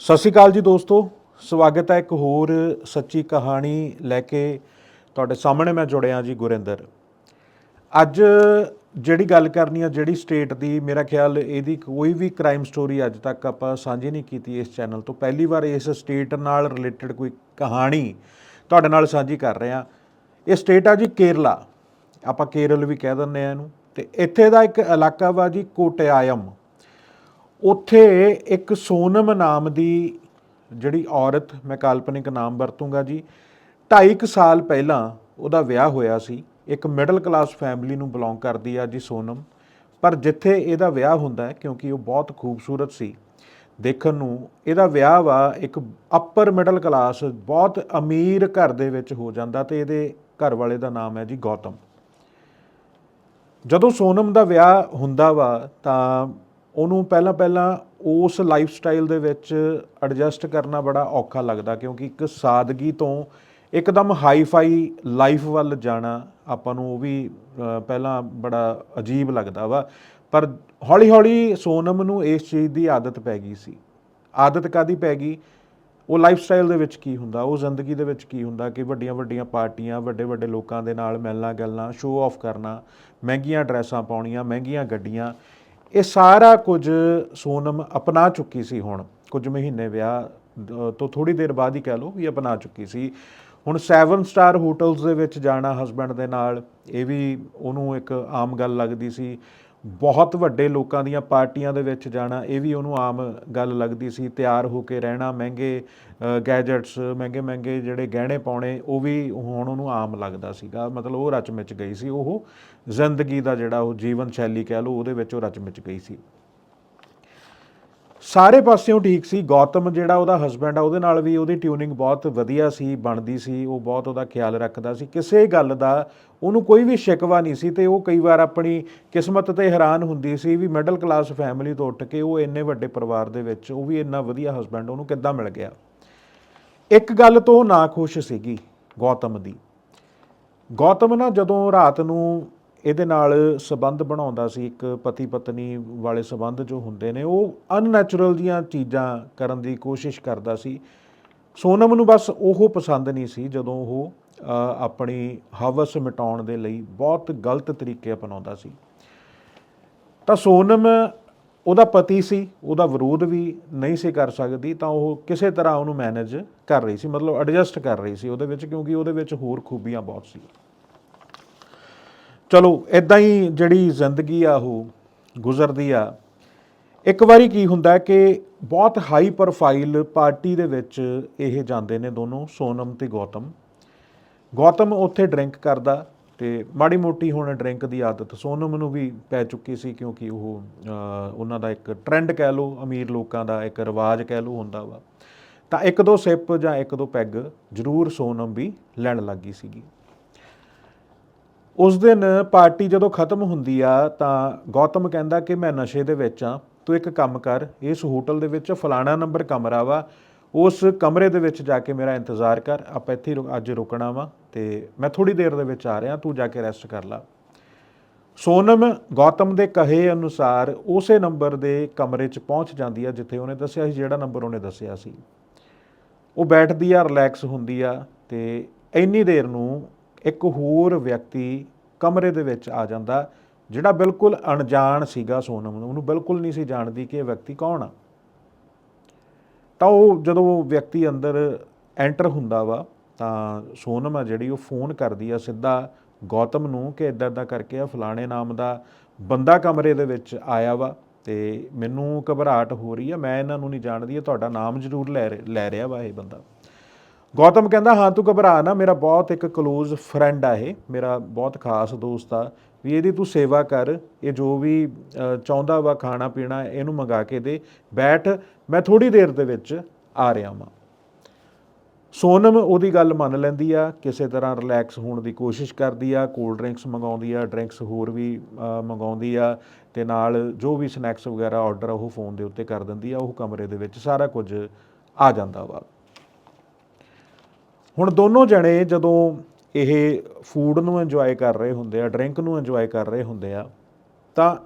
ਸਤਿ ਸ਼੍ਰੀ ਅਕਾਲ ਜੀ ਦੋਸਤੋ, ਸਵਾਗਤ ਹੈ ਇੱਕ ਹੋਰ ਸੱਚੀ ਕਹਾਣੀ ਲੈ ਕੇ ਤੁਹਾਡੇ ਸਾਹਮਣੇ ਮੈਂ ਜੁੜਿਆ ਜੀ ਗੁਰਿੰਦਰ। ਅੱਜ ਜਿਹੜੀ ਗੱਲ ਕਰਨੀ ਆ, ਜਿਹੜੀ ਸਟੇਟ ਦੀ, ਮੇਰਾ ਖਿਆਲ ਇਹਦੀ ਕੋਈ ਵੀ ਕ੍ਰਾਈਮ ਸਟੋਰੀ ਅੱਜ ਤੱਕ ਆਪਾਂ ਸਾਂਝੀ ਨਹੀਂ ਕੀਤੀ ਇਸ ਚੈਨਲ ਤੋਂ। ਪਹਿਲੀ ਵਾਰ ਇਸ ਸਟੇਟ ਨਾਲ ਰਿਲੇਟਡ ਕੋਈ ਕਹਾਣੀ ਤੁਹਾਡੇ ਨਾਲ ਸਾਂਝੀ ਕਰ ਰਹੇ ਆ। ਇਹ ਸਟੇਟ ਆ ਜੀ ਕੇਰਲਾ। ਆਪਾਂ ਕੇਰਲ ਵੀ ਕਹਿ ਦਿੰਦੇ ਆ ਇਹਨੂੰ। ਤੇ ਇੱਥੇ ਦਾ ਇੱਕ ਇਲਾਕਾ ਵਾ ਜੀ ਕੋਟਿਆਯਮ। ਉੱਥੇ ਇੱਕ ਸੋਨਮ ਨਾਮ ਦੀ ਜਿਹੜੀ ਔਰਤ, ਮੈਂ ਕਾਲਪਨਿਕ ਨਾਮ ਵਰਤੂੰਗਾ ਜੀ 2.5 ਸਾਲ ਪਹਿਲਾਂ ਉਹਦਾ ਵਿਆਹ ਹੋਇਆ ਸੀ। ਇੱਕ ਮਿਡਲ ਕਲਾਸ ਫੈਮਿਲੀ ਨੂੰ ਬਿਲੋਂਗ ਕਰਦੀ ਆ ਜੀ ਸੋਨਮ। ਪਰ ਜਿੱਥੇ ਇਹਦਾ ਵਿਆਹ ਹੁੰਦਾ ਹੈ, ਕਿਉਂਕਿ ਉਹ ਬਹੁਤ ਖੂਬਸੂਰਤ ਸੀ, ਦੇਖਣ ਨੂੰ, ਇਹਦਾ ਵਿਆਹ ਵਾ ਇੱਕ ਅੱਪਰ ਮਿਡਲ ਕਲਾਸ ਬਹੁਤ ਅਮੀਰ ਘਰ ਦੇ ਵਿੱਚ ਹੋ ਜਾਂਦਾ ਤੇ ਇਹਦੇ ਘਰ ਵਾਲੇ ਦਾ ਨਾਮ ਹੈ ਜੀ ਗੌਤਮ। ਜਦੋਂ ਸੋਨਮ ਦਾ ਵਿਆਹ ਹੁੰਦਾ ਵਾ, ਤਾਂ ਉਹਨੂੰ ਪਹਿਲਾਂ ਪਹਿਲਾਂ ਉਸ ਲਾਈਫ ਸਟਾਈਲ ਦੇ ਵਿੱਚ ਐਡਜਸਟ ਕਰਨਾ ਬੜਾ ਔਖਾ ਲੱਗਦਾ ਕਿਉਂਕਿ ਇੱਕ ਸਾਦਗੀ ਤੋਂ ਇੱਕਦਮ ਹਾਈ-ਫਾਈ ਲਾਈਫ ਵੱਲ ਜਾਣਾ ਆਪਾਂ ਨੂੰ ਉਹ ਵੀ ਪਹਿਲਾਂ ਬੜਾ ਅਜੀਬ ਲੱਗਦਾ ਵਾ। ਪਰ ਹੌਲੀ-ਹੌਲੀ ਸੋਨਮ ਨੂੰ ਇਸ ਚੀਜ਼ ਦੀ ਆਦਤ ਪੈ ਗਈ ਸੀ। ਆਦਤ ਕਾਦੀ ਪੈ ਗਈ? ਉਹ ਲਾਈਫ ਸਟਾਈਲ ਦੇ ਵਿੱਚ ਕੀ ਹੁੰਦਾ? ਉਹ ਜ਼ਿੰਦਗੀ ਦੇ ਵਿੱਚ ਕੀ ਹੁੰਦਾ ਕਿ ਵੱਡੀਆਂ ਵੱਡੀਆਂ ਪਾਰਟੀਆਂ ਵੱਡੇ ਵੱਡੇ ਲੋਕਾਂ ਦੇ ਨਾਲ ਮਿਲਣਾ ਗੱਲਾਂ ਸ਼ੋਅ ਆਫ ਕਰਨਾ, ਮਹਿੰਗੀਆਂ ਡਰੈਸਾਂ ਪਾਉਣੀਆਂ, ਮਹਿੰਗੀਆਂ ਗੱਡੀਆਂ ਇਹ ਸਾਰਾ ਕੁਝ ਸੋਨਮ ਅਪਣਾ ਚੁੱਕੀ ਸੀ ਹੁਣ, ਕੁਝ ਮਹੀਨੇ ਵਿਆਹ ਤੋਂ ਥੋੜੀ ਦੇਰ ਬਾਅਦ ਹੀ ਕਹਿ ਲਓ ਵੀ ਅਪਣਾ ਚੁੱਕੀ ਸੀ। ਹੁਣ 7 ਸਟਾਰ ਹੋਟਲਸ ਦੇ ਵਿੱਚ ਜਾਣਾ ਹਸਬੰਡ ਦੇ ਨਾਲ, ਇਹ ਵੀ ਉਹਨੂੰ ਇੱਕ ਆਮ ਗੱਲ ਲੱਗਦੀ ਸੀ। ਬਹੁਤ ਵੱਡੇ ਲੋਕਾਂ ਦੀਆਂ ਪਾਰਟੀਆਂ ਦੇ ਵਿੱਚ ਜਾਣਾ, ਇਹ ਵੀ ਉਹਨੂੰ ਆਮ ਗੱਲ ਲੱਗਦੀ ਸੀ, ਤਿਆਰ ਹੋ ਕੇ ਰਹਿਣਾ, ਮਹਿੰਗੇ ਗੈਜਟਸ ਮਹਿੰਗੇ ਮਹਿੰਗੇ ਜਿਹੜੇ ਗਹਿਣੇ ਪਾਉਣੇ, ਉਹ ਵੀ ਹੁਣ ਉਹਨੂੰ ਆਮ ਲੱਗਦਾ ਸੀਗਾ। ਮਤਲਬ ਉਹ ਰਚ ਮਿਚ ਗਈ ਸੀ, ਉਹ ਜ਼ਿੰਦਗੀ ਦਾ ਜਿਹੜਾ ਉਹ ਜੀਵਨ ਸ਼ੈਲੀ ਕਹਿ ਲਓ, ਉਹਦੇ ਵਿੱਚ ਉਹ ਰਚ ਮਿਚ ਗਈ ਸੀ। ਸਾਰੇ ਪਾਸਿਓਂ ਠੀਕ ਸੀ। ਗੌਤਮ ਜਿਹੜਾ ਉਹਦਾ ਹਸਬੰਡ ਆ, ਉਹਦੇ ਨਾਲ ਵੀ ਉਹਦੀ ਟਿਊਨਿੰਗ ਬਹੁਤ ਵਧੀਆ ਸੀ, ਬਣਦੀ ਸੀ, ਉਹ ਬਹੁਤ ਉਹਦਾ ਖਿਆਲ ਰੱਖਦਾ ਸੀ। ਕਿਸੇ ਗੱਲ ਦਾ ਉਹਨੂੰ ਕੋਈ ਵੀ ਸ਼ਿਕਵਾ ਨਹੀਂ ਸੀ ਤੇ ਉਹ ਕਈ ਵਾਰ ਆਪਣੀ ਕਿਸਮਤ ਤੇ ਹੈਰਾਨ ਹੁੰਦੀ ਸੀ ਵੀ ਮਿਡਲ ਕਲਾਸ ਫੈਮਿਲੀ ਤੋਂ ਉੱਠ ਕੇ ਉਹ ਇੰਨੇ ਵੱਡੇ ਪਰਿਵਾਰ ਦੇ ਵਿੱਚ ਉਹ ਵੀ ਇੰਨਾ ਵਧੀਆ ਹਸਬੰਡ ਉਹਨੂੰ ਕਿੱਦਾਂ ਮਿਲ ਗਿਆ। ਇੱਕ ਗੱਲ ਤੋਂ ਨਾ ਖੁਸ਼ ਸੀਗੀ ਗੌਤਮ ਦੀ। ਗੌਤਮ ਨਾ ਜਦੋਂ ਰਾਤ ਨੂੰ ਇਹਦੇ ਨਾਲ ਸਬੰਧ ਬਣਾਉਂਦਾ ਸੀ ਇੱਕ ਪਤੀ ਪਤਨੀ ਵਾਲੇ ਸਬੰਧ ਜੋ ਹੁੰਦੇ ਨੇ, ਉਹ ਅਨਨੈਚੁਰਲ ਦੀਆਂ ਚੀਜ਼ਾਂ ਕਰਨ ਦੀ ਕੋਸ਼ਿਸ਼ ਕਰਦਾ ਸੀ। ਸੋਨਮ ਨੂੰ ਬਸ ਉਹ ਪਸੰਦ ਨਹੀਂ ਸੀ ਜਦੋਂ ਉਹ ਆਪਣੀ ਹਵਸ ਮਿਟਾਉਣ ਦੇ ਲਈ ਬਹੁਤ ਗਲਤ ਤਰੀਕੇ ਅਪਣਾਉਂਦਾ ਸੀ। ਤਾਂ ਸੋਨਮ ਉਹਦਾ ਪਤੀ ਸੀ, ਉਹਦਾ ਵਿਰੋਧ ਵੀ ਨਹੀਂ ਸੀ ਕਰ ਸਕਦੀ, ਤਾਂ ਉਹ ਕਿਸੇ ਤਰ੍ਹਾਂ ਉਹਨੂੰ ਮੈਨੇਜ ਕਰ ਰਹੀ ਸੀ, ਮਤਲਬ ਐਡਜਸਟ ਕਰ ਰਹੀ ਸੀ ਉਹਦੇ ਵਿੱਚ, ਕਿਉਂਕਿ ਉਹਦੇ ਵਿੱਚ ਹੋਰ ਖੂਬੀਆਂ ਬਹੁਤ ਸੀ। ਚਲੋ ਇਦਾਂ ਹੀ ਜਿਹੜੀ ਜ਼ਿੰਦਗੀ ਆ ਉਹ ਗੁਜ਼ਰਦੀ ਆ। ਇੱਕ ਵਾਰੀ ਕੀ ਹੁੰਦਾ ਕਿ ਬਹੁਤ ਹਾਈ ਪ੍ਰੋਫਾਈਲ ਪਾਰਟੀ ਦੇ ਵਿੱਚ ਇਹ ਜਾਂਦੇ ਨੇ ਦੋਨੋਂ, ਸੋਨਮ ਤੇ ਗੌਤਮ। ਗੌਤਮ ਉੱਥੇ ਡਰਿੰਕ ਕਰਦਾ ਤੇ ਮਾੜੀ ਮੋਟੀ ਹੁਣ ਡਰਿੰਕ ਦੀ ਆਦਤ ਸੋਨਮ ਨੂੰ ਵੀ ਪੈ ਚੁੱਕੀ ਸੀ ਕਿਉਂਕਿ ਉਹ ਉਹਨਾਂ ਦਾ ਇੱਕ ਟ੍ਰੈਂਡ ਕਹਿ ਲਓ, ਅਮੀਰ ਲੋਕਾਂ ਦਾ ਇੱਕ ਰਿਵਾਜ ਕਹਿ ਲਓ ਹੁੰਦਾ ਵਾ। ਤਾਂ ਇੱਕ ਦੋ ਸਿਪ ਜਾਂ ਇੱਕ ਦੋ ਪੈਗ ਜ਼ਰੂਰ ਸੋਨਮ ਵੀ ਲੈਣ ਲੱਗੀ ਸੀਗੀ। ਉਸ ਦਿਨ ਪਾਰਟੀ ਜਦੋਂ ਖਤਮ ਹੁੰਦੀ ਆ ਤਾਂ ਗੌਤਮ ਕਹਿੰਦਾ ਕਿ ਮੈਂ ਨਸ਼ੇ ਦੇ ਵਿੱਚ ਆ, ਤੂੰ ਇੱਕ ਕੰਮ ਕਰ, ਇਸ ਹੋਟਲ ਦੇ ਵਿੱਚ ਫਲਾਣਾ ਨੰਬਰ ਕਮਰਾ ਵਾ, ਉਸ ਕਮਰੇ ਦੇ ਵਿੱਚ ਜਾ ਕੇ ਮੇਰਾ ਇੰਤਜ਼ਾਰ ਕਰ, ਆਪਾਂ ਇੱਥੇ ਰੁਕ- ਅੱਜ ਰੁਕਣਾ ਵਾ ਤੇ ਮੈਂ ਥੋੜੀ ਦੇਰ ਦੇ ਵਿੱਚ ਆ ਰਿਹਾ, ਤੂੰ ਜਾ ਕੇ ਰੈਸਟ ਕਰ ਲੈ। ਸੋਨਮ ਗੌਤਮ ਦੇ ਕਹੇ ਅਨੁਸਾਰ ਉਸੇ ਨੰਬਰ ਦੇ ਕਮਰੇ 'ਚ ਪਹੁੰਚ ਜਾਂਦੀ ਆ, ਜਿੱਥੇ ਉਹਨੇ ਦੱਸਿਆ ਸੀ, ਜਿਹੜਾ ਨੰਬਰ ਉਹਨੇ ਦੱਸਿਆ ਸੀ। ਉਹ ਬੈਠਦੀ ਆ ਰਿਲੈਕਸ ਹੁੰਦੀ ਆ ਤੇ ਇੰਨੀ ਦੇਰ ਨੂੰ ਇੱਕ ਹੋਰ ਵਿਅਕਤੀ ਕਮਰੇ ਦੇ ਵਿੱਚ ਆ ਜਾਂਦਾ, ਜਿਹੜਾ ਬਿਲਕੁਲ ਅਣਜਾਣ ਸੀਗਾ ਸੋਨਮ ਨੂੰ, ਉਹਨੂੰ ਬਿਲਕੁਲ ਨਹੀਂ ਸੀ ਜਾਣਦੀ ਕਿ ਇਹ ਵਿਅਕਤੀ ਕੌਣ ਆ। ਤਾਂ ਉਹ ਜਦੋਂ ਉਹ ਵਿਅਕਤੀ ਅੰਦਰ ਐਂਟਰ ਹੁੰਦਾ ਵਾ, ਤਾਂ ਸੋਨਮ ਆ ਜਿਹੜੀ ਉਹ ਫੋਨ ਕਰਦੀ ਆ ਸਿੱਧਾ ਗੌਤਮ ਨੂੰ ਕਿ ਇਦਾਂ ਇਦਾਂ ਕਰਕੇ ਆ ਫਲਾਣੇ ਨਾਮ ਦਾ ਬੰਦਾ ਕਮਰੇ ਦੇ ਵਿੱਚ ਆਇਆ ਵਾ ਤੇ ਮੈਨੂੰ ਘਬਰਾਹਟ ਹੋ ਰਹੀ ਆ, ਮੈਂ ਇਹਨਾਂ ਨੂੰ ਨਹੀਂ ਜਾਣਦੀ, ਇਹ ਤੁਹਾਡਾ ਨਾਮ ਜ਼ਰੂਰ ਲੈ ਲੈ ਰਿਹਾ ਵਾ ਇਹ ਬੰਦਾ। ਗੌਤਮ ਕਹਿੰਦਾ ਹਾਂ ਤੂੰ ਘਬਰਾ ਨਾ ਮੇਰਾ ਬਹੁਤ ਇੱਕ ক্লোਜ਼ ਫਰੈਂਡ ਆ ਇਹ ਮੇਰਾ ਬਹੁਤ ਖਾਸ ਦੋਸਤ ਆ ਵੀ ਇਹਦੀ ਤੂੰ ਸੇਵਾ ਕਰ ਇਹ ਜੋ ਵੀ ਚਾਹੁੰਦਾ ਵਾ ਖਾਣਾ ਪੀਣਾ ਇਹਨੂੰ ਮੰਗਾ ਕੇ ਦੇ ਬੈਠ ਮੈਂ ਥੋੜੀ ਦੇਰ ਦੇ ਵਿੱਚ ਆ ਰਿਹਾ ਵਾਂ। ਸੋਨਮ ਉਹਦੀ ਗੱਲ ਮੰਨ ਲੈਂਦੀ ਆ ਕਿਸੇ ਤਰ੍ਹਾਂ ਰਿਲੈਕਸ ਹੋਣ ਦੀ ਕੋਸ਼ਿਸ਼ ਕਰਦੀ ਆ ਕੋਲਡ ਡਰਿੰਕਸ ਮੰਗਾਉਂਦੀ ਆ ਡਰਿੰਕਸ ਹੋਰ ਵੀ ਅ, ਮੰਗਾਉਂਦੀ ਆ ਤੇ ਨਾਲ ਜੋ ਵੀ ਸਨੈਕਸ ਵਗੈਰਾ ਆਰਡਰ ਉਹ ਫੋਨ ਦੇ ਉੱਤੇ ਕਰ ਦਿੰਦੀ ਆ ਉਹ ਕਮਰੇ ਦੇ ਵਿੱਚ ਸਾਰਾ ਕੁਝ ਆ ਜਾਂਦਾ ਵਾ। ਹੁਣ ਦੋਨੋਂ ਜਣੇ ਜਦੋਂ ਇਹ ਫੂਡ ਨੂੰ ਇੰਜੋਏ ਕਰ ਰਹੇ ਹੁੰਦੇ ਆ ਡਰਿੰਕ ਨੂੰ ਇੰਜੋਏ ਕਰ ਰਹੇ ਹੁੰਦੇ ਆ, ਤਾਂ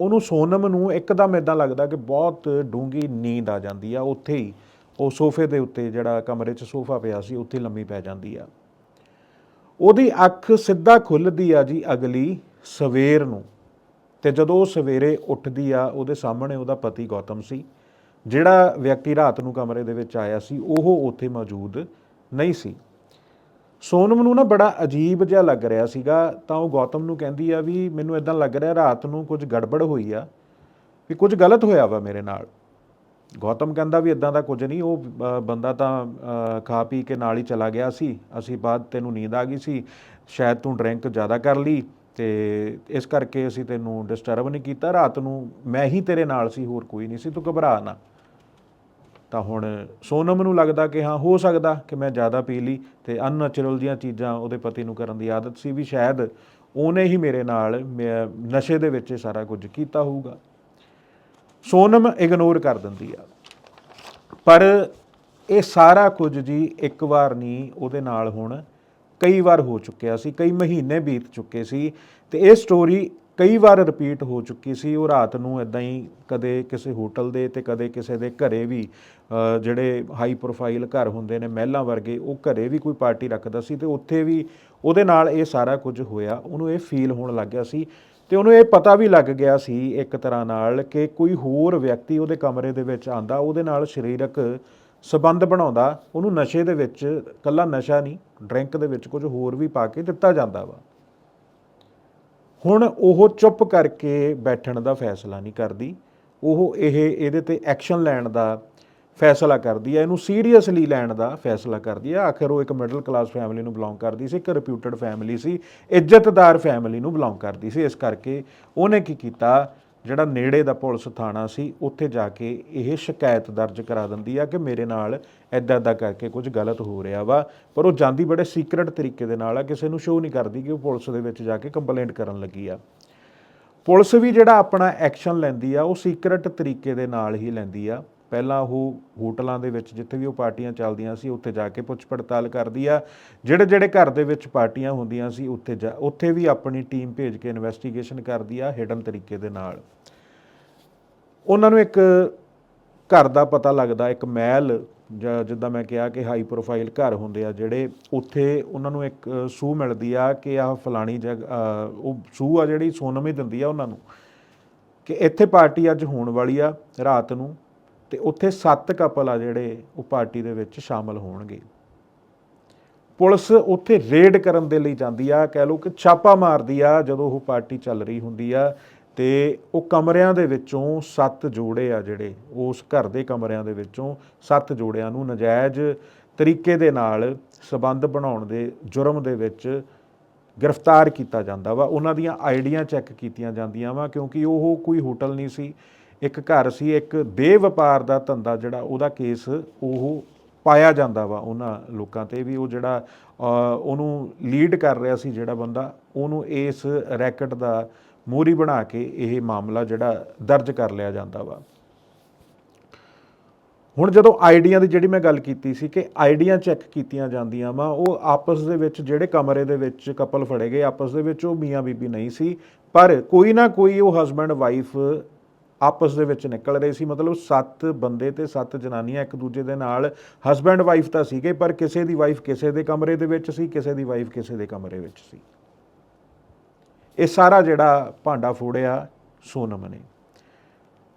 ਉਹਨੂੰ ਸੋਨਮ ਨੂੰ ਇੱਕਦਮ ਇਦਾਂ ਲੱਗਦਾ ਕਿ ਬਹੁਤ ਡੂੰਗੀ ਨੀਂਦ ਆ ਜਾਂਦੀ ਆ, ਉੱਥੇ ਹੀ ਉਹ ਸੋਫੇ ਦੇ ਉੱਤੇ ਜਿਹੜਾ ਕਮਰੇ 'ਚ ਸੋਫਾ ਪਿਆ ਸੀ, ਉੱਥੇ ਲੰਮੀ ਪੈ ਜਾਂਦੀ ਆ। ਉਹਦੀ ਅੱਖ ਸਿੱਧਾ ਖੁੱਲਦੀ ਆ ਜੀ ਅਗਲੀ ਸਵੇਰ ਨੂੰ ਤੇ ਜਦੋਂ ਉਹ ਸਵੇਰੇ ਉੱਠਦੀ ਆ, ਉਹਦੇ ਸਾਹਮਣੇ ਉਹਦਾ ਪਤੀ ਗੌਤਮ ਸੀ, ਜਿਹੜਾ ਵਿਅਕਤੀ ਰਾਤ ਨੂੰ ਕਮਰੇ ਦੇ ਵਿੱਚ ਆਇਆ ਸੀ, ਉਹ ਉੱਥੇ ਮੌਜੂਦ ਨਹੀਂ ਸੀ। ਸੋਨਮ ਨੂੰ ਨਾ ਬੜਾ ਅਜੀਬ ਜਿਹਾ ਲੱਗ ਰਿਹਾ ਸੀਗਾ। ਤਾਂ ਉਹ ਗੌਤਮ ਨੂੰ ਕਹਿੰਦੀ ਆ ਵੀ ਮੈਨੂੰ ਇਦਾਂ ਲੱਗ ਰਿਹਾ ਰਾਤ ਨੂੰ ਕੁਝ ਗੜਬੜ ਹੋਈ ਆ ਵੀ ਕੁਝ ਗਲਤ ਹੋਇਆ ਵਾ ਮੇਰੇ ਨਾਲ। ਗੌਤਮ ਕਹਿੰਦਾ ਵੀ ਇਦਾਂ ਦਾ ਕੁਝ ਨਹੀਂ ਉਹ ਅ, ਬੰਦਾ ਤਾਂ ਖਾ ਪੀ ਕੇ ਨਾਲ ਹੀ ਚਲਾ ਗਿਆ ਸੀ। ਅਸੀਂ ਬਾਅਦ ਤੈਨੂੰ ਨੀਂਦ ਆ ਗਈ ਸੀ ਸ਼ਾਇਦ ਤੂੰ ਡਰਿੰਕ ਜ਼ਿਆਦਾ ਕਰ ਲਈ ਤੇ ਇਸ ਕਰਕੇ ਅਸੀਂ ਤੈਨੂੰ ਡਿਸਟਰਬ ਨਹੀਂ ਕੀਤਾ। ਰਾਤ ਨੂੰ ਮੈਂ ਹੀ ਤੇਰੇ ਨਾਲ ਸੀ ਹੋਰ ਕੋਈ ਨਹੀਂ ਸੀ ਤੂੰ ਘਬਰਾ ਨਾ। ਤਾਂ ਹੁਣ ਸੋਨਮ ਨੂੰ ਲੱਗਦਾ ਕਿ ਹਾਂ, ਹੋ ਸਕਦਾ ਕਿ ਮੈਂ ਜ਼ਿਆਦਾ ਪੀ ਲਈ ਤੇ ਅਨਨੈਚੁਰਲ ਦੀਆਂ ਚੀਜ਼ਾਂ ਉਹਦੇ ਪਤੀ ਨੂੰ ਕਰਨ ਦੀ ਆਦਤ ਸੀ ਵੀ ਸ਼ਾਇਦ ਉਹਨੇ ਹੀ ਮੇਰੇ ਨਾਲ ਮੈਂ- ਨਸ਼ੇ ਦੇ ਵਿੱਚ ਇਹ ਸਾਰਾ ਕੁਝ ਕੀਤਾ ਹੋਊਗਾ। ਸੋਨਮ ਇਗਨੋਰ ਕਰ ਦਿੰਦੀ ਆ। ਪਰ ਇਹ ਸਾਰਾ ਕੁਝ ਜੀ ਇੱਕ ਵਾਰ ਨਹੀਂ, ਉਹਦੇ ਨਾਲ ਹੁਣ ਕਈ ਵਾਰ ਹੋ ਚੁੱਕਿਆ ਸੀ, ਕਈ ਮਹੀਨੇ ਬੀਤ ਚੁੱਕੇ ਸੀ ਤੇ ਇਹ ਸਟੋਰੀ ਕਈ ਵਾਰ ਰਿਪੀਟ ਹੋ ਚੁੱਕੀ ਸੀ, ਉਹ ਰਾਤ ਨੂੰ ਇਦਾਂ ਹੀ ਕਦੇ ਕਿਸੇ ਹੋਟਲ ਦੇ ਤੇ ਕਦੇ ਕਿਸੇ ਦੇ ਘਰੇ ਵੀ ਜਿਹੜੇ ਹਾਈ ਪ੍ਰੋਫਾਈਲ ਘਰ ਹੁੰਦੇ ਨੇ, ਮਹਿਲਾਂ ਵਰਗੇ, ਉਹ ਘਰੇ ਵੀ ਕੋਈ ਪਾਰਟੀ ਰੱਖਦਾ ਸੀ ਤੇ ਉੱਥੇ ਵੀ ਉਹਦੇ ਨਾਲ ਇਹ ਸਾਰਾ ਕੁਝ ਹੋਇਆ, ਉਹਨੂੰ ਇਹ ਫੀਲ ਹੋਣ ਲੱਗ ਗਿਆ ਸੀ ਤੇ ਉਹਨੂੰ ਇਹ ਪਤਾ ਵੀ ਲੱਗ ਗਿਆ ਸੀ ਇੱਕ ਤਰ੍ਹਾਂ ਨਾਲ ਕਿ ਕੋਈ ਹੋਰ ਵਿਅਕਤੀ ਉਹਦੇ ਕਮਰੇ ਦੇ ਵਿੱਚ ਆਂਦਾ ਉਹਦੇ ਨਾਲ ਸਰੀਰਕ ਸਬੰਧ ਬਣਾਉਂਦਾ, ਉਹਨੂੰ ਨਸ਼ੇ ਦੇ ਵਿੱਚ, ਕੱਲਾ ਨਸ਼ਾ ਨਹੀਂ ਡਰਿੰਕ ਦੇ ਵਿੱਚ ਕੁਝ ਹੋਰ ਵੀ ਪਾ ਕੇ ਦਿੱਤਾ ਜਾਂਦਾ ਵਾ। ਹੁਣ ਉਹ ਚੁੱਪ ਕਰਕੇ ਬੈਠਣ ਦਾ ਫੈਸਲਾ ਨਹੀਂ ਕਰਦੀ। ਉਹ ਇਹ, ਇਹਦੇ ਤੇ ਐਕਸ਼ਨ ਲੈਣ ਦਾ ਫੈਸਲਾ ਕਰਦੀ ਹੈ ਇਹਨੂੰ ਸੀਰੀਅਸਲੀ ਲੈਣ ਦਾ ਫੈਸਲਾ ਕਰਦੀ ਹੈ ਆਖਿਰ ਉਹ ਇੱਕ ਮਿਡਲ ਕਲਾਸ ਫੈਮਿਲੀ ਨੂੰ ਬਿਲੋਂਗ ਕਰਦੀ ਸੀ, ਇੱਕ ਰਿਪਿਊਟਡ ਫੈਮਿਲੀ ਸੀ, ਇੱਜ਼ਤਦਾਰ ਫੈਮਿਲੀ ਨੂੰ ਬਿਲੋਂਗ ਕਰਦੀ ਸੀ। ਇਸ ਕਰਕੇ ਉਹਨੇ ਕੀ ਕੀਤਾ? ਜਿਹੜਾ ਨੇੜੇ ਦਾ ਪੁਲਿਸ ਥਾਣਾ ਸੀ, ਉੱਥੇ ਜਾ ਕੇ ਇਹ ਸ਼ਿਕਾਇਤ ਦਰਜ ਕਰਾ ਦਿੰਦੀ ਆ ਕਿ ਮੇਰੇ ਨਾਲ ਐਦਾਂ ਐਦਾਂ ਕਰਕੇ ਕੁਝ ਗਲਤ ਹੋ ਰਿਹਾ ਵਾ। ਪਰ ਉਹ ਜਾਂਦੀ ਬੜੇ ਸੀਕ੍ਰੇਟ ਤਰੀਕੇ ਦੇ ਨਾਲ ਆ, ਕਿਸੇ ਨੂੰ ਸ਼ੋਅ ਨਹੀਂ ਕਰਦੀ ਕਿ ਉਹ ਪੁਲਿਸ ਦੇ ਵਿੱਚ ਜਾ ਕੇ ਕੰਪਲੇਂਟ ਕਰਨ ਲੱਗੀ ਆ। ਪੁਲਿਸ ਵੀ ਜਿਹੜਾ ਆਪਣਾ ਐਕਸ਼ਨ ਲੈਂਦੀ ਆ, ਉਹ ਸੀਕ੍ਰੇਟ ਤਰੀਕੇ ਦੇ ਨਾਲ ਹੀ ਲੈਂਦੀ ਆ। ਪਹਿਲਾਂ ਉਹ ਹੋਟਲਾਂ ਦੇ ਵਿੱਚ ਜਿੱਥੇ ਵੀ ਉਹ ਪਾਰਟੀਆਂ ਚੱਲਦੀਆਂ ਸੀ ਉੱਥੇ ਜਾ ਕੇ ਪੁੱਛ ਪੜਤਾਲ ਕਰਦੀ ਆ। ਜਿਹੜੇ ਜਿਹੜੇ ਘਰ ਦੇ ਵਿੱਚ ਪਾਰਟੀਆਂ ਹੁੰਦੀਆਂ ਸੀ ਉੱਥੇ ਜਾ ਉੱਥੇ ਵੀ ਆਪਣੀ ਟੀਮ ਭੇਜ ਕੇ ਇਨਵੈਸਟੀਗੇਸ਼ਨ ਕਰਦੀ ਆ ਹਿਡਨ ਤਰੀਕੇ ਦੇ ਨਾਲ। ਉਹਨਾਂ ਨੂੰ ਇੱਕ ਘਰ ਦਾ ਪਤਾ ਲੱਗਦਾ ਇੱਕ ਮਹਿਲ ਜਾਂ ਜਿੱਦਾਂ ਮੈਂ ਕਿਹਾ ਕਿ ਹਾਈ ਪ੍ਰੋਫਾਈਲ ਘਰ ਹੁੰਦੇ ਆ ਜਿਹੜੇ ਉੱਥੇ ਉਹਨਾਂ ਨੂੰ ਇੱਕ ਅ, ਸੂਹ ਮਿਲਦੀ ਆ ਕਿ ਆਹ ਫਲਾਣੀ ਜਗ ਉਹ ਸੂਹ ਆ ਜਿਹੜੀ ਸੋਨਮ ਹੀ ਦਿੰਦੀ ਆ ਉਹਨਾਂ ਨੂੰ ਕਿ ਇੱਥੇ ਪਾਰਟੀ ਅੱਜ ਹੋਣ ਵਾਲੀ ਆ ਰਾਤ ਨੂੰ। ਤੇ ਉੱਥੇ ਸੱਤ ਕਪਲ ਆ ਜਿਹੜੇ ਉਹ ਪਾਰਟੀ ਦੇ ਵਿੱਚ ਸ਼ਾਮਲ ਹੋਣਗੇ। ਪੁਲਿਸ ਉੱਥੇ ਰੇਡ ਕਰਨ ਦੇ ਲਈ ਜਾਂਦੀ ਆ, ਕਹਿ ਲਓ ਕਿ ਛਾਪਾ ਮਾਰਦੀ ਆ, ਜਦੋਂ ਉਹ ਪਾਰਟੀ ਚੱਲ ਰਹੀ ਹੁੰਦੀ ਆ ਤੇ ਉਹ ਕਮਰਿਆਂ ਦੇ ਵਿੱਚੋਂ ਸੱਤ ਜੋੜੇ ਆ ਜਿਹੜੇ, ਉਸ ਘਰ ਦੇ ਕਮਰਿਆਂ ਦੇ ਵਿੱਚੋਂ ਸੱਤ ਜੋੜਿਆਂ ਨੂੰ ਨਜਾਇਜ਼ ਤਰੀਕੇ ਦੇ ਨਾਲ ਸਬੰਧ ਬਣਾਉਣ ਦੇ ਜੁਰਮ ਦੇ ਵਿੱਚ ਗ੍ਰਿਫਤਾਰ ਕੀਤਾ ਜਾਂਦਾ ਵਾ। ਉਹਨਾਂ ਦੀਆਂ ਆਈਡੀਆਂ ਚੈੱਕ ਕੀਤੀਆਂ ਜਾਂਦੀਆਂ ਵਾ ਕਿਉਂਕਿ ਉਹ ਕੋਈ ਹੋਟਲ ਨਹੀਂ ਸੀ। ਇੱਕ ਘਰ ਸੀ, ਇੱਕ ਦੇਹ ਵਪਾਰ ਦਾ ਧੰਦਾ ਜਿਹੜਾ ਉਹਦਾ ਕੇਸ ਉਹ ਪਾਇਆ ਜਾਂਦਾ ਵਾ ਉਹਨਾਂ ਲੋਕਾਂ ਤੇ ਵੀ ਉਹ ਜਿਹੜਾ ਉਹਨੂੰ ਲੀਡ ਕਰ ਰਿਹਾ ਸੀ ਜਿਹੜਾ ਬੰਦਾ, ਉਹਨੂੰ ਇਸ ਰੈਕਟ ਦਾ ਮੋਹਰੀ ਬਣਾ ਕੇ ਇਹ ਮਾਮਲਾ ਜਿਹੜਾ ਦਰਜ ਕਰ ਲਿਆ ਜਾਂਦਾ ਵਾ। ਹੁਣ ਜਦੋਂ ਆਈਡੀਆਂ ਦੀ ਜਿਹੜੀ ਮੈਂ ਗੱਲ ਕੀਤੀ ਸੀ ਕਿ ਆਈਡੀਆਂ ਚੈੱਕ ਕੀਤੀਆਂ ਜਾਂਦੀਆਂ ਵਾ, ਉਹ ਆਪਸ ਦੇ ਵਿੱਚ ਜਿਹੜੇ ਕਮਰੇ ਦੇ ਵਿੱਚ ਕਪਲ ਫੜੇ ਗਏ, ਆਪਸ ਦੇ ਵਿੱਚ ਉਹ ਮੀਆਂ ਬੀਬੀ ਨਹੀਂ ਸੀ, ਪਰ ਕੋਈ ਨਾ ਕੋਈ ਉਹ ਹਸਬੰਡ ਵਾਈਫ ਆਪਸ ਦੇ ਵਿੱਚ ਨਿਕਲ ਰਹੇ ਸੀ। ਮਤਲਬ ਸੱਤ ਬੰਦੇ ਤੇ ਸੱਤ ਜਨਾਨੀਆਂ ਇੱਕ ਦੂਜੇ ਦੇ ਨਾਲ ਹਸਬੰਡ ਵਾਈਫ ਤਾਂ ਸੀਗੇ, ਪਰ ਕਿਸੇ ਦੀ ਵਾਈਫ ਕਿਸੇ ਦੇ ਕਮਰੇ ਦੇ ਵਿੱਚ ਸੀ, ਕਿਸੇ ਦੀ ਵਾਈਫ ਕਿਸੇ ਦੇ ਕਮਰੇ ਵਿੱਚ ਸੀ। ਇਹ ਸਾਰਾ ਜਿਹੜਾ ਭਾਂਡਾ ਫੋੜਿਆ ਸੋਨਮ ਨੇ।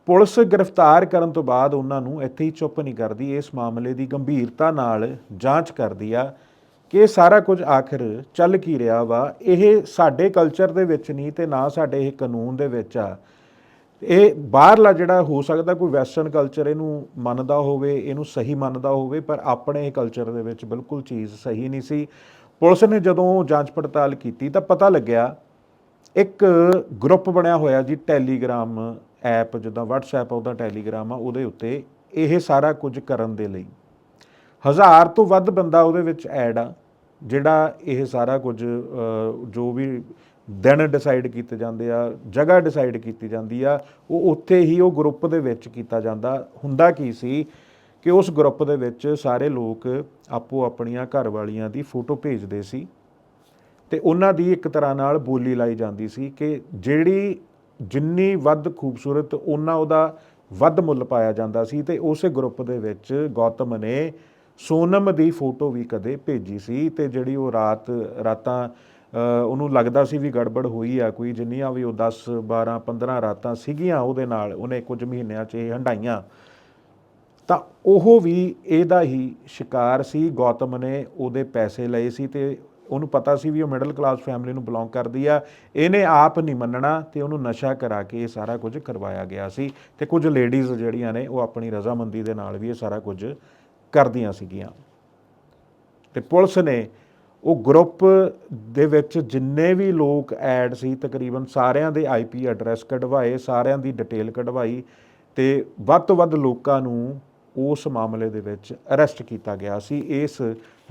ਪੁਲਿਸ ਗ੍ਰਿਫਤਾਰ ਕਰਨ ਤੋਂ ਬਾਅਦ ਉਹਨਾਂ ਨੂੰ ਇੱਥੇ ਹੀ ਚੁੱਪ ਨਹੀਂ ਕਰਦੀ। ਇਸ ਮਾਮਲੇ ਦੀ ਗੰਭੀਰਤਾ ਨਾਲ ਜਾਂਚ ਕਰਦੀ ਆ ਕਿ ਇਹ ਸਾਰਾ ਕੁਝ ਆਖਿਰ ਚੱਲ ਕੀ ਰਿਹਾ ਵਾ। ਇਹ ਸਾਡੇ ਕਲਚਰ ਦੇ ਵਿੱਚ ਨਹੀਂ ਤੇ ਨਾ ਸਾਡੇ ਇਹ ਕਾਨੂੰਨ ਦੇ ਵਿੱਚ ਆ। ਇਹ ਬਾਹਰਲਾ ਜਿਹੜਾ ਹੋ ਸਕਦਾ ਕੋਈ ਵੈਸਟਰਨ ਕਲਚਰ ਇਹਨੂੰ ਮੰਨਦਾ ਹੋਵੇ, ਇਹਨੂੰ ਸਹੀ ਮੰਨਦਾ ਹੋਵੇ, ਪਰ ਆਪਣੇ ਕਲਚਰ ਦੇ ਵਿੱਚ ਬਿਲਕੁਲ ਚੀਜ਼ ਸਹੀ ਨਹੀਂ ਸੀ। ਪੁਲਿਸ ਨੇ ਜਦੋਂ ਜਾਂਚ ਪੜਤਾਲ ਕੀਤੀ ਤਾਂ ਪਤਾ ਲੱਗਿਆ, ਇੱਕ ਗਰੁੱਪ ਬਣਿਆ ਹੋਇਆ ਜੀ ਟੈਲੀਗ੍ਰਾਮ ਐਪ ਜਿੱਦਾਂ WhatsApp ਉਹਦਾ ਟੈਲੀਗ੍ਰਾਮ ਆ, ਉਹਦੇ ਉੱਤੇ ਇਹ ਸਾਰਾ ਕੁਝ ਕਰਨ ਦੇ ਲਈ। ਹਜ਼ਾਰ ਤੋਂ ਵੱਧ ਬੰਦਾ ਉਹਦੇ ਵਿੱਚ ਐਡ ਆ, ਜਿਹੜਾ ਇਹ ਸਾਰਾ ਕੁਝ ਜੋ ਵੀ ਦਿਨ ਡਿਸਾਈਡ ਕੀਤੇ ਜਾਂਦੇ ਆ, ਜਗ੍ਹਾ ਡਿਸਾਈਡ ਕੀਤੀ ਜਾਂਦੀ ਆ, ਉਹ ਉੱਥੇ ਹੀ ਉਹ ਗਰੁੱਪ ਦੇ ਵਿੱਚ ਕੀਤਾ ਜਾਂਦਾ। ਹੁੰਦਾ ਕੀ ਸੀ ਕਿ ਉਸ ਗਰੁੱਪ ਦੇ ਵਿੱਚ ਸਾਰੇ ਲੋਕ ਆਪੋ ਆਪਣੀਆਂ ਘਰ ਵਾਲੀਆਂ ਦੀ ਫੋਟੋ ਭੇਜਦੇ ਸੀ ਤੇ ਉਹਨਾਂ ਦੀ ਇੱਕ ਤਰ੍ਹਾਂ ਨਾਲ ਬੋਲੀ ਲਾਈ ਜਾਂਦੀ ਸੀ ਕਿ ਜਿਹੜੀ ਜਿੰਨੀ ਵੱਧ ਖੂਬਸੂਰਤ ਉਹਨਾਂ ਉਹਦਾ ਵੱਧ ਮੁੱਲ ਪਾਇਆ ਜਾਂਦਾ ਸੀ ਤੇ ਉਸੇ ਗਰੁੱਪ ਦੇ ਵਿੱਚ ਗੌਤਮ ਨੇ ਸੋਨਮ ਦੀ ਫੋਟੋ ਵੀ ਕਦੇ ਭੇਜੀ ਸੀ ਤੇ ਜਿਹੜੀ ਉਹ ਰਾਤ, ਰਾਤਾਂ ਉਹਨੂੰ ਲੱਗਦਾ ਸੀ ਵੀ ਗੜਬੜ ਹੋਈ ਆ ਕੋਈ, ਜਿੰਨੀਆਂ ਵੀ ਉਹ 10 12 15 ਰਾਤਾਂ ਸੀਗੀਆਂ ਉਹਦੇ ਨਾਲ, ਉਹਨੇ ਕੁਝ ਮਹੀਨਿਆਂ 'ਚ ਇਹ ਹੰਡਾਈਆਂ ਤਾਂ ਉਹ ਵੀ ਇਹਦਾ ਹੀ ਸ਼ਿਕਾਰ ਸੀ। ਗੌਤਮ ਨੇ ਉਹਦੇ ਪੈਸੇ ਲਏ ਸੀ ਤੇ ਉਹਨੂੰ ਪਤਾ ਸੀ ਵੀ ਉਹ ਮਿਡਲ ਕਲਾਸ ਫੈਮਿਲੀ ਨੂੰ ਬਿਲੋਂਗ ਕਰਦੀ ਆ। ਇਹਨੇ ਆਪ ਨਹੀਂ ਮੰਨਣਾ ਤੇ ਉਹਨੂੰ ਨਸ਼ਾ ਕਰਾ ਕੇ ਇਹ ਸਾਰਾ ਕੁਝ ਕਰਵਾਇਆ ਗਿਆ ਸੀ ਤੇ ਕੁਝ ਲੇਡੀਜ਼ ਜਿਹੜੀਆਂ ਨੇ ਉਹ ਆਪਣੀ ਰਜ਼ਾਮੰਦੀ ਦੇ ਨਾਲ ਵੀ ਇਹ ਸਾਰਾ ਕੁਝ ਕਰਦੀਆਂ ਸੀਗੀਆਂ। ਤੇ ਪੁਲਿਸ ਨੇ ਉਹ ਗਰੁੱਪ ਦੇ ਵਿੱਚ ਜਿੰਨੇ ਵੀ ਲੋਕ ਐਡ ਸੀ, ਤਕਰੀਬਨ ਸਾਰਿਆਂ ਦੇ ਆਈਪੀ ਐਡਰੈਸ ਕਢਵਾਏ, ਸਾਰਿਆਂ ਦੀ ਡਿਟੇਲ ਕਢਵਾਈ ਤੇ ਵੱਧ ਤੋਂ ਵੱਧ ਲੋਕਾਂ ਨੂੰ ਉਸ ਮਾਮਲੇ ਦੇ ਵਿੱਚ ਅਰੈਸਟ ਕੀਤਾ ਗਿਆ ਸੀ। ਇਸ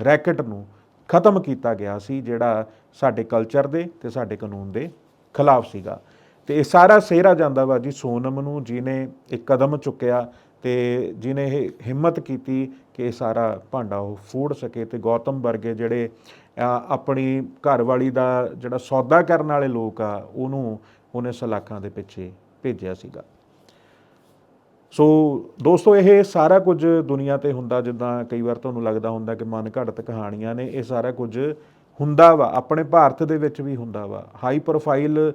ਰੈਕਟ ਨੂੰ ਖਤਮ ਕੀਤਾ ਗਿਆ ਸੀ, ਜਿਹੜਾ ਸਾਡੇ ਕਲਚਰ ਦੇ ਤੇ ਸਾਡੇ ਕਾਨੂੰਨ ਦੇ ਖਿਲਾਫ ਸੀਗਾ। ਤੇ ਇਹ ਸਾਰਾ ਸਿਹਰਾ ਜਾਂਦਾ ਵਾ ਜੀ ਸੋਨਮ ਨੂੰ, ਜਿਹਨੇ ਇੱਕ ਕਦਮ ਚੁੱਕਿਆ ਤੇ ਜਿਨੇ ਇਹ ਹਿੰਮਤ ਕੀਤੀ ਕਿ ਇਹ ਸਾਰਾ ਭਾਂਡਾ ਉਹ ਫੂੜ ਸਕੇ ਤੇ ਗੌਤਮ ਵਰਗੇ ਜਿਹੜੇ ਆਪਣੀ ਘਰਵਾਲੀ ਦਾ ਜਿਹੜਾ ਸੌਦਾ ਕਰਨ ਵਾਲੇ ਲੋਕ ਆ, ਉਹਨੂੰ ਉਹਨੇ ਸਲਾਖਾਂ ਦੇ ਪਿੱਛੇ ਭੇਜਿਆ ਸੀਗਾ। ਸੋ ਦੋਸਤੋ, ਇਹ ਸਾਰਾ ਕੁਝ ਦੁਨੀਆ ਤੇ ਹੁੰਦਾ, ਜਿੱਦਾਂ ਕਈ ਵਾਰ ਤੁਹਾਨੂੰ ਲੱਗਦਾ ਹੁੰਦਾ ਕਿ ਮਨ ਘੜਤ ਕਹਾਣੀਆਂ ਨੇ, ਇਹ ਸਾਰਾ ਕੁਝ ਹੁੰਦਾ ਵਾ, ਆਪਣੇ ਭਾਰਤ ਦੇ ਵਿੱਚ ਵੀ ਹੁੰਦਾ ਵਾ। ਹਾਈ ਪ੍ਰੋਫਾਈਲ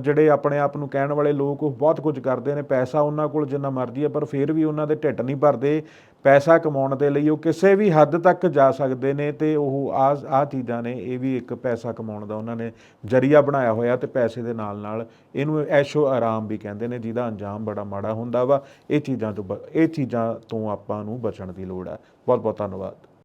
ਜਿਹੜੇ ਆਪਣੇ ਆਪ ਨੂੰ ਕਹਿਣ ਵਾਲੇ ਲੋਕ, ਉਹ ਬਹੁਤ ਕੁਝ ਕਰਦੇ ਨੇ। ਪੈਸਾ ਉਹਨਾਂ ਕੋਲ ਜਿੰਨਾ ਮਰਜ਼ੀ ਹੈ ਪਰ ਫਿਰ ਵੀ ਉਹਨਾਂ ਦੇ ਢਿੱਡ ਨਹੀਂ ਭਰਦੇ। ਪੈਸਾ ਕਮਾਉਣ ਦੇ ਲਈ ਉਹ ਕਿਸੇ ਵੀ ਹੱਦ ਤੱਕ ਜਾ ਸਕਦੇ ਨੇ ਤੇ ਉਹ ਆ ਆ ਚੀਜ਼ਾਂ ਨੇ, ਇਹ ਵੀ ਇੱਕ ਪੈਸਾ ਕਮਾਉਣ ਦਾ ਉਹਨਾਂ ਨੇ ਜਰੀਆ ਬਣਾਇਆ ਹੋਇਆ ਤੇ ਪੈਸੇ ਦੇ ਨਾਲ ਨਾਲ ਇਹਨੂੰ ਐਸ਼ੋ ਆਰਾਮ ਵੀ ਕਹਿੰਦੇ ਨੇ, ਜਿਹਦਾ ਅੰਜਾਮ ਬੜਾ ਮਾੜਾ ਹੁੰਦਾ ਵਾ। ਇਹ ਚੀਜ਼ਾਂ ਤੋਂ ਬ- ਇਹ ਚੀਜ਼ਾਂ ਤੋਂ ਆਪਾਂ ਨੂੰ ਬਚਣ ਦੀ ਲੋੜ ਹੈ ਬਹੁਤ ਬਹੁਤ ਧੰਨਵਾਦ।